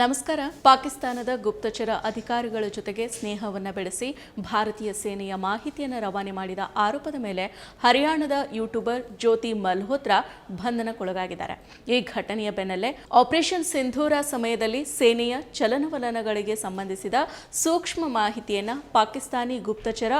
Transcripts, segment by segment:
ನಮಸ್ಕಾರ. ಪಾಕಿಸ್ತಾನದ ಗುಪ್ತಚರ ಅಧಿಕಾರಿಗಳ ಜೊತೆಗೆ ಸ್ನೇಹವನ್ನು ಬೆಳೆಸಿ ಭಾರತೀಯ ಸೇನೆಯ ಮಾಹಿತಿಯನ್ನು ರವಾನೆ ಮಾಡಿದ ಆರೋಪದ ಮೇಲೆ ಹರಿಯಾಣದ ಯೂಟ್ಯೂಬರ್ ಜ್ಯೋತಿ ಮಲ್ಹೋತ್ರಾ ಬಂಧನಕ್ಕೊಳಗಾಗಿದ್ದಾರೆ. ಈ ಘಟನೆಯ ಬೆನ್ನಲ್ಲೇ ಆಪರೇಷನ್ ಸಿಂಧೂರ ಸಮಯದಲ್ಲಿ ಸೇನೆಯ ಚಲನವಲನಗಳಿಗೆ ಸಂಬಂಧಿಸಿದ ಸೂಕ್ಷ್ಮ ಮಾಹಿತಿಯನ್ನು ಪಾಕಿಸ್ತಾನಿ ಗುಪ್ತಚರ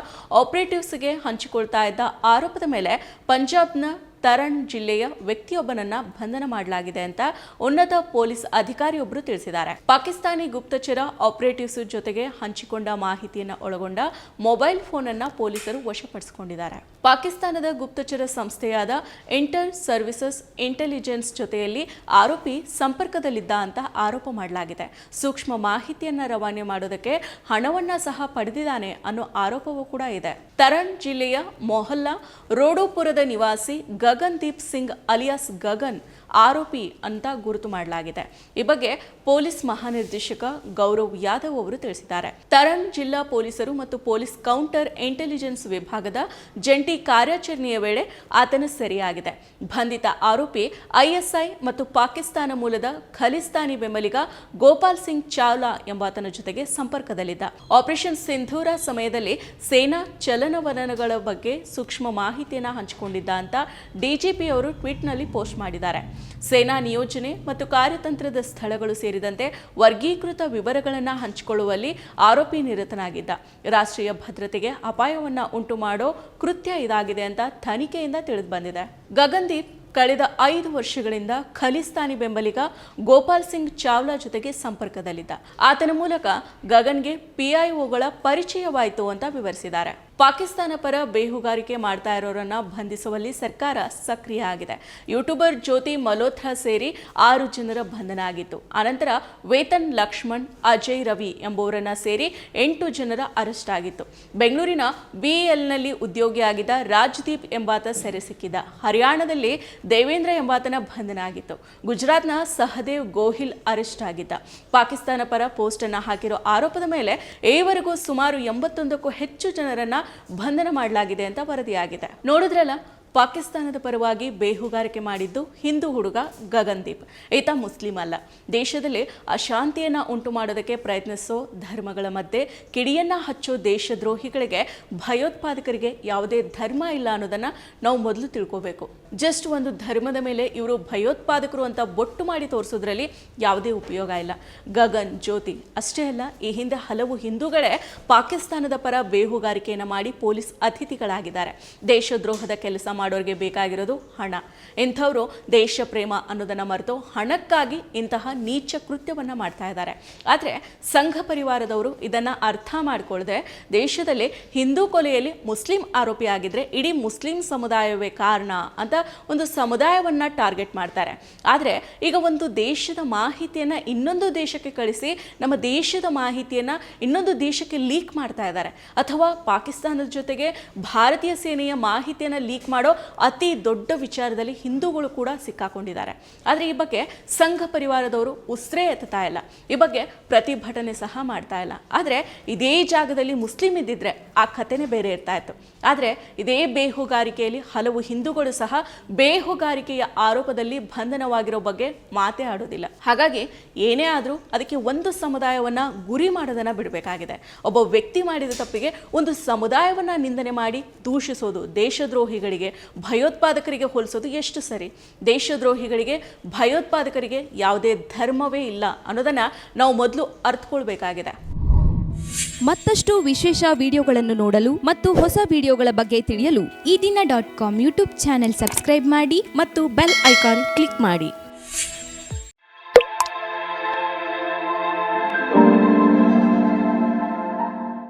ಆಪರೇಟಿವ್ಸ್ಗೆ ಹಂಚಿಕೊಳ್ತಾ ಇದ್ದ ಆರೋಪದ ಮೇಲೆ ಪಂಜಾಬ್ನ ತರಣ್ ಜಿಲ್ಲೆಯ ವ್ಯಕ್ತಿಯೊಬ್ಬನನ್ನ ಬಂಧನ ಮಾಡಲಾಗಿದೆ ಅಂತ ಉನ್ನತ ಪೊಲೀಸ್ ಅಧಿಕಾರಿಯೊಬ್ಬರು ತಿಳಿಸಿದ್ದಾರೆ. ಪಾಕಿಸ್ತಾನಿ ಗುಪ್ತಚರ ಆಪರೇಟಿವ್ಸ್ ಜೊತೆಗೆ ಹಂಚಿಕೊಂಡ ಮಾಹಿತಿಯನ್ನ ಒಳಗೊಂಡ ಮೊಬೈಲ್ ಫೋನ್ ಅನ್ನ ಪೊಲೀಸರು ವಶಪಡಿಸಿಕೊಂಡಿದ್ದಾರೆ. ಪಾಕಿಸ್ತಾನದ ಗುಪ್ತಚರ ಸಂಸ್ಥೆಯಾದ ಇಂಟರ್ ಸರ್ವಿಸಸ್ ಇಂಟೆಲಿಜೆನ್ಸ್ ಜೊತೆಯಲ್ಲಿ ಆರೋಪಿ ಸಂಪರ್ಕದಲ್ಲಿದ್ದ ಅಂತ ಆರೋಪ ಮಾಡಲಾಗಿದೆ. ಸೂಕ್ಷ್ಮ ಮಾಹಿತಿಯನ್ನ ರವಾನೆ ಮಾಡೋದಕ್ಕೆ ಹಣವನ್ನ ಸಹ ಪಡೆದಿದ್ದಾನೆ ಅನ್ನೋ ಆರೋಪವೂ ಕೂಡ ಇದೆ. ತರಣ್ ಜಿಲ್ಲೆಯ ಮೊಹಲ್ಲಾ ರೋಡೋಪುರದ ನಿವಾಸಿ ಗಗನ್ದೀಪ್ ಸಿಂಗ್ ಅಲಿಯಾಸ್ ಗಗನ್ ಆರೋಪಿ ಅಂತ ಗುರುತು ಮಾಡಲಾಗಿದೆ. ಈ ಬಗ್ಗೆ ಪೊಲೀಸ್ ಮಹಾನಿರ್ದೇಶಕ ಗೌರವ್ ಯಾದವ್ ಅವರು ತಿಳಿಸಿದ್ದಾರೆ. ತರಂಗ್ ಜಿಲ್ಲಾ ಪೊಲೀಸರು ಮತ್ತು ಪೊಲೀಸ್ ಕೌಂಟರ್ ಇಂಟೆಲಿಜೆನ್ಸ್ ವಿಭಾಗದ ಜಂಟಿ ಕಾರ್ಯಾಚರಣೆಯ ವೇಳೆ ಆತನ ಸೆರೆಯಾಗಿದೆ. ಬಂಧಿತ ಆರೋಪಿ ಐಎಸ್ಐ ಮತ್ತು ಪಾಕಿಸ್ತಾನ ಮೂಲದ ಖಲಿಸ್ತಾನಿ ಬೆಂಬಲಿಗ ಗೋಪಾಲ್ ಸಿಂಗ್ ಚಾವ್ಲಾ ಎಂಬಾತನ ಜೊತೆಗೆ ಸಂಪರ್ಕದಲ್ಲಿದ್ದ. ಆಪರೇಷನ್ ಸಿಂಧೂರ ಸಮಯದಲ್ಲಿ ಸೇನಾ ಚಲನವಲನಗಳ ಬಗ್ಗೆ ಸೂಕ್ಷ್ಮ ಮಾಹಿತಿಯನ್ನು ಹಂಚಿಕೊಂಡಿದ್ದ ಅಂತ ಡಿಜಿಪಿ ಅವರು ಟ್ವೀಟ್ನಲ್ಲಿ ಪೋಸ್ಟ್ ಮಾಡಿದ್ದಾರೆ. ಸೇನಾ ನಿಯೋಜನೆ ಮತ್ತು ಕಾರ್ಯತಂತ್ರದ ಸ್ಥಳಗಳು ಸೇರಿದಂತೆ ವರ್ಗೀಕೃತ ವಿವರಗಳನ್ನು ಹಂಚಿಕೊಳ್ಳುವಲ್ಲಿ ಆರೋಪಿ ನಿರತನಾಗಿದ್ದ. ರಾಷ್ಟ್ರೀಯ ಭದ್ರತೆಗೆ ಅಪಾಯವನ್ನು ಉಂಟು ಮಾಡೋ ಕೃತ್ಯ ಇದಾಗಿದೆ ಅಂತ ತನಿಖೆಯಿಂದ ತಿಳಿದು ಬಂದಿದೆ. ಗಗನ್ದೀಪ್ ಕಳೆದ ಐದು ವರ್ಷಗಳಿಂದ ಖಲಿಸ್ತಾನಿ ಬೆಂಬಲಿಗ ಗೋಪಾಲ್ ಸಿಂಗ್ ಚಾವ್ಲಾ ಜೊತೆಗೆ ಸಂಪರ್ಕದಲ್ಲಿದ್ದ. ಆತನ ಮೂಲಕ ಗಗನ್ಗೆ ಪಿಐಒಗಳ ಪರಿಚಯವಾಯಿತು ಅಂತ ವಿವರಿಸಿದ್ದಾರೆ. ಪಾಕಿಸ್ತಾನ ಪರ ಬೇಹುಗಾರಿಕೆ ಮಾಡ್ತಾ ಇರೋರನ್ನ ಬಂಧಿಸುವಲ್ಲಿ ಸರ್ಕಾರ ಸಕ್ರಿಯ ಆಗಿದೆ. ಯೂಟ್ಯೂಬರ್ ಜ್ಯೋತಿ ಮಲ್ಹೋತ್ರಾ ಸೇರಿ ಆರು ಜನರ ಬಂಧನ ಆಗಿತ್ತು. ಅನಂತರ ವೇತನ್ ಲಕ್ಷ್ಮಣ್, ಅಜಯ್ ರವಿ ಎಂಬುವರನ್ನ ಸೇರಿ ಎಂಟು ಜನರ ಅರೆಸ್ಟ್ ಆಗಿತ್ತು. ಬೆಂಗಳೂರಿನ ಬಿಎಲ್ನಲ್ಲಿ ಉದ್ಯೋಗಿಯಾಗಿದ್ದ ರಾಜ್ದೀಪ್ ಎಂಬಾತ ಸೆರೆ ಸಿಕ್ಕಿದ್ದ ಹರಿಯಾಣದಲ್ಲಿ ದೇವೇಂದ್ರ ಎಂಬಾತನ ಬಂಧನ ಆಗಿತ್ತು. ಗುಜರಾತ್ನ ಸಹದೇವ್ ಗೋಹಿಲ್ ಅರೆಸ್ಟ್ ಆಗಿದ್ದ. ಪಾಕಿಸ್ತಾನ ಪರ ಪೋಸ್ಟ್ ಅನ್ನು ಹಾಕಿರೋ ಆರೋಪದ ಮೇಲೆ ಈವರೆಗೂ ಸುಮಾರು ಎಂಬತ್ತೊಂದಕ್ಕೂ ಹೆಚ್ಚು ಜನರನ್ನ ಬಂಧನ ಮಾಡಲಾಗಿದೆ ಅಂತ ವರದಿಯಾಗಿದೆ. ನೋಡಿದ್ರಲ್ಲ? ಪಾಕಿಸ್ತಾನದ ಪರವಾಗಿ ಬೇಹುಗಾರಿಕೆ ಮಾಡಿದ್ದು ಹಿಂದೂ ಹುಡುಗ ಗಗನ್ದೀಪ್. ಈತ ಮುಸ್ಲಿಂ ಅಲ್ಲ. ದೇಶದಲ್ಲಿ ಅಶಾಂತಿಯನ್ನು ಉಂಟು ಮಾಡೋದಕ್ಕೆ ಪ್ರಯತ್ನಿಸೋ ಧರ್ಮಗಳ ಮಧ್ಯೆ ಕಿಡಿಯನ್ನ ಹಚ್ಚೋ ದೇಶದ್ರೋಹಿಗಳಿಗೆ ಭಯೋತ್ಪಾದಕರಿಗೆ ಯಾವುದೇ ಧರ್ಮ ಇಲ್ಲ ಅನ್ನೋದನ್ನ ನಾವು ಮೊದಲು ತಿಳ್ಕೋಬೇಕು. ಜಸ್ಟ್ ಒಂದು ಧರ್ಮದ ಮೇಲೆ ಇವರು ಭಯೋತ್ಪಾದಕರು ಅಂತ ಬೊಟ್ಟು ಮಾಡಿ ತೋರಿಸೋದ್ರಲ್ಲಿ ಯಾವುದೇ ಉಪಯೋಗ ಇಲ್ಲ. ಗಗನ್, ಜ್ಯೋತಿ ಅಷ್ಟೇ ಅಲ್ಲ, ಈ ಹಿಂದೆ ಹಲವು ಹಿಂದೂಗಳೇ ಪಾಕಿಸ್ತಾನದ ಪರ ಬೇಹುಗಾರಿಕೆಯನ್ನು ಮಾಡಿ ಪೊಲೀಸ್ ಅತಿಥಿಗಳಾಗಿದ್ದಾರೆ. ದೇಶದ್ರೋಹದ ಕೆಲಸ ಮಾಡೋರಿಗೆ ಬೇಕಾಗಿರೋದು ಹಣ. ಇಂಥವರು ದೇಶ ಪ್ರೇಮ ಅನ್ನೋದನ್ನ ಮರೆತು ಹಣಕ್ಕಾಗಿ ಇಂತಹ ನೀಚ ಕೃತ್ಯವನ್ನು ಮಾಡ್ತಾ ಇದ್ದಾರೆ. ಆದರೆ ಸಂಘ ಪರಿವಾರದವರು ಇದನ್ನ ಅರ್ಥ ಮಾಡಿಕೊಳ್ಳದೆ ದೇಶದಲ್ಲಿ ಹಿಂದೂ ಕೊಲೆಯಲ್ಲಿ ಮುಸ್ಲಿಂ ಆರೋಪಿ ಆಗಿದ್ರೆ ಇಡೀ ಮುಸ್ಲಿಂ ಸಮುದಾಯವೇ ಕಾರಣ ಅಂತ ಒಂದು ಸಮುದಾಯವನ್ನ ಟಾರ್ಗೆಟ್ ಮಾಡ್ತಾರೆ. ಆದರೆ ಈಗ ಒಂದು ದೇಶದ ಮಾಹಿತಿಯನ್ನ ಇನ್ನೊಂದು ದೇಶಕ್ಕೆ ಕಳಿಸಿ ನಮ್ಮ ದೇಶದ ಮಾಹಿತಿಯನ್ನ ಇನ್ನೊಂದು ದೇಶಕ್ಕೆ ಲೀಕ್ ಮಾಡ್ತಾ ಇದ್ದಾರೆ. ಅಥವಾ ಪಾಕಿಸ್ತಾನದ ಜೊತೆಗೆ ಭಾರತೀಯ ಸೇನೆಯ ಮಾಹಿತಿಯನ್ನ ಲೀಕ್ ಮಾಡೋ ಅತಿ ದೊಡ್ಡ ವಿಚಾರದಲ್ಲಿ ಹಿಂದೂಗಳು ಕೂಡ ಸಿಕ್ಕಾಕೊಂಡಿದ್ದಾರೆ. ಆದರೆ ಈ ಬಗ್ಗೆ ಸಂಘ ಪರಿವಾರದವರು ಉಸ್ರೇ ಎತ್ತಾ ಇಲ್ಲ. ಈ ಬಗ್ಗೆ ಪ್ರತಿಭಟನೆ ಸಹ ಮಾಡ್ತಾ ಇಲ್ಲ. ಆದರೆ ಇದೇ ಜಾಗದಲ್ಲಿ ಮುಸ್ಲಿಂ ಇದ್ದಿದ್ರೆ ಆ ಕಥೆನೇ ಬೇರೆ ಇರ್ತಾ ಇತ್ತು. ಆದರೆ ಇದೇ ಬೇಹುಗಾರಿಕೆಯಲ್ಲಿ ಹಲವು ಹಿಂದೂಗಳು ಸಹ ಬೇಹುಗಾರಿಕೆಯ ಆರೋಪದಲ್ಲಿ ಬಂಧನವಾಗಿರೋ ಬಗ್ಗೆ ಮಾತೇ ಆಡೋದಿಲ್ಲ. ಹಾಗಾಗಿ ಏನೇ ಆದರೂ ಅದಕ್ಕೆ ಒಂದು ಸಮುದಾಯವನ್ನು ಗುರಿ ಮಾಡೋದನ್ನು ಬಿಡಬೇಕಾಗಿದೆ. ಒಬ್ಬ ವ್ಯಕ್ತಿ ಮಾಡಿದ ತಪ್ಪಿಗೆ ಒಂದು ಸಮುದಾಯವನ್ನು ನಿಂದನೆ ಮಾಡಿ ದೂಷಿಸೋದು ದೇಶದ್ರೋಹಿಗಳಿಗೆ ಭಯೋತ್ಪಾದಕರಿಗೆ ಹೋಲಿಸೋದು ಎಷ್ಟು ಸರಿ? ದೇಶದ್ರೋಹಿಗಳಿಗೆ ಭಯೋತ್ಪಾದಕರಿಗೆ ಯಾವುದೇ ಧರ್ಮವೇ ಇಲ್ಲ ಅನ್ನೋದನ್ನು ನಾವು ಮೊದಲು ಅರ್ಥಕೊಳ್ಬೇಕಾಗಿದೆ ಮತ್ತಷ್ಟು ವಿಶೇಷ ವಿಡಿಯೋಗಳನ್ನು ನೋಡಲು ಮತ್ತು ಹೊಸ ವಿಡಿಯೋಗಳ ಬಗ್ಗೆ ತಿಳಿಯಲು Eedina dot com YouTube channel subscribe ಮಾಡಿ ಮತ್ತು ಬೆಲ್ ಐಕಾನ್ ಕ್ಲಿಕ್ ಮಾಡಿ.